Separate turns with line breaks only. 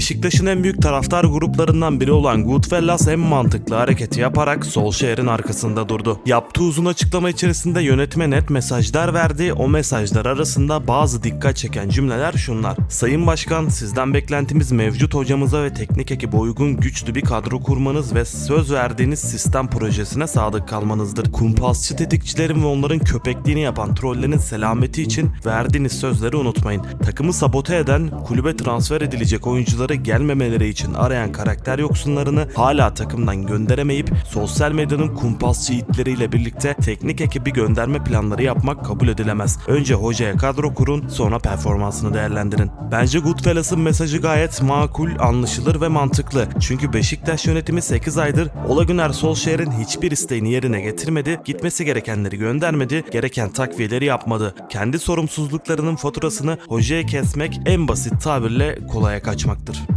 Beşiktaş'ın en büyük taraftar gruplarından biri olan Goodfellas en mantıklı hareketi yaparak Solskjaer'in arkasında durdu. Yaptığı uzun açıklama içerisinde yönetime net mesajlar verdi. O mesajlar arasında bazı dikkat çeken cümleler şunlar. Sayın Başkan sizden beklentimiz mevcut hocamıza ve teknik ekibe uygun güçlü bir kadro kurmanız ve söz verdiğiniz sistem projesine sadık kalmanızdır. Kumpasçı tetikçilerin ve onların köpekliğini yapan trollerin selameti için verdiğiniz sözleri unutmayın. Takımı sabote eden, kulübe transfer edilecek oyuncuları gelmemeleri için arayan karakter yoksunlarını hala takımdan gönderemeyip sosyal medyanın kumpasçı itleriyle birlikte teknik ekibi gönderme planları yapmak kabul edilemez. Önce hocaya kadro kurun, sonra performansını değerlendirin. Bence Goodfellas'ın mesajı gayet makul, anlaşılır ve mantıklı. Çünkü Beşiktaş yönetimi 8 aydır Ola Güner Solskjaer'in hiçbir isteğini yerine getirmedi, gitmesi gerekenleri göndermedi, gereken takviyeleri yapmadı. Kendi sorumsuzluklarının faturasını hocaya kesmek en basit tabirle kolaya kaçmaktır.